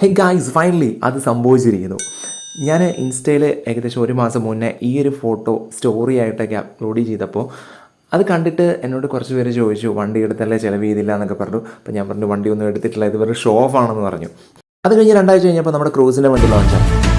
Hey guys finally അത് സംഭവിച്ചിരിക്കുന്നു. ഞാൻ ഇൻസ്റ്റയിൽ ഏകദേശം ഒരു മാസം മുന്നേ ഈ ഒരു ഫോട്ടോ സ്റ്റോറി ആയിട്ടൊക്കെ അപ്ലോഡ് ചെയ്തപ്പോൾ അത് കണ്ടിട്ട് എന്നോട് കുറച്ച് പേര് ചോദിച്ചു വണ്ടി എടുത്തല്ലേ? ചിലവ് ചെയ്തില്ല എന്നൊക്കെ പറഞ്ഞു. അപ്പോൾ ഞാൻ പറഞ്ഞു വണ്ടി ഒന്നും എടുത്തിട്ടില്ല ഇത് വെറും ഷോ ഓഫ് ആണെന്ന് പറഞ്ഞു. അത് കഴിഞ്ഞ് രണ്ടാഴ്ച കഴിഞ്ഞപ്പോൾ നമ്മുടെ ക്രൂസിന്റെ വണ്ടി ലോഞ്ചായി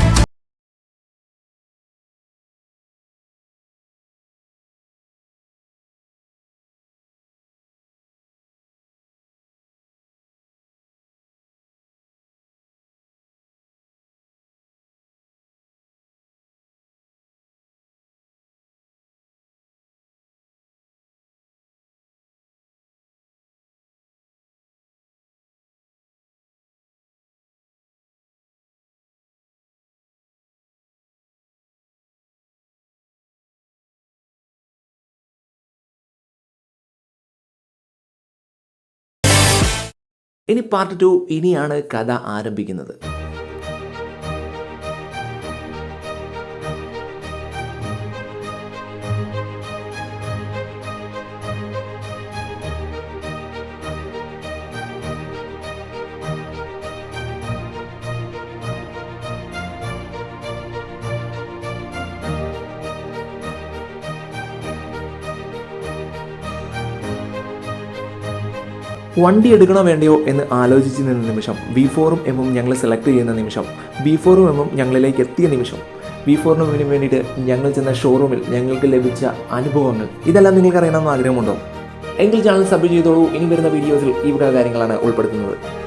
ഇനി പാർട്ട് ടു ഇനിയാണ് കഥ ആരംഭിക്കുന്നത്. വണ്ടി എടുക്കണോ വേണ്ടയോ എന്ന് ആലോചിച്ച് നിന്ന നിമിഷം വി ഫോറും എമ്മും ഞങ്ങൾ സെലക്ട് ചെയ്യുന്ന നിമിഷം വി ഫോറും എമ്മും ഞങ്ങളിലേക്ക് എത്തിയ നിമിഷം വി ഫോറിനും വേണ്ടിയിട്ട് ഞങ്ങൾ ചെന്ന ഷോറൂമിൽ ഞങ്ങൾക്ക് ലഭിച്ച അനുഭവങ്ങൾ. ഇതെല്ലാം നിങ്ങൾക്ക് അറിയണമെന്ന് ആഗ്രഹമുണ്ടോ? എങ്കിൽ ചാനൽ സബ് ചെയ്തോളൂ. ഇനി വരുന്ന വീഡിയോസിൽ വക കാര്യങ്ങളാണ് ഉൾപ്പെടുത്തുന്നത്.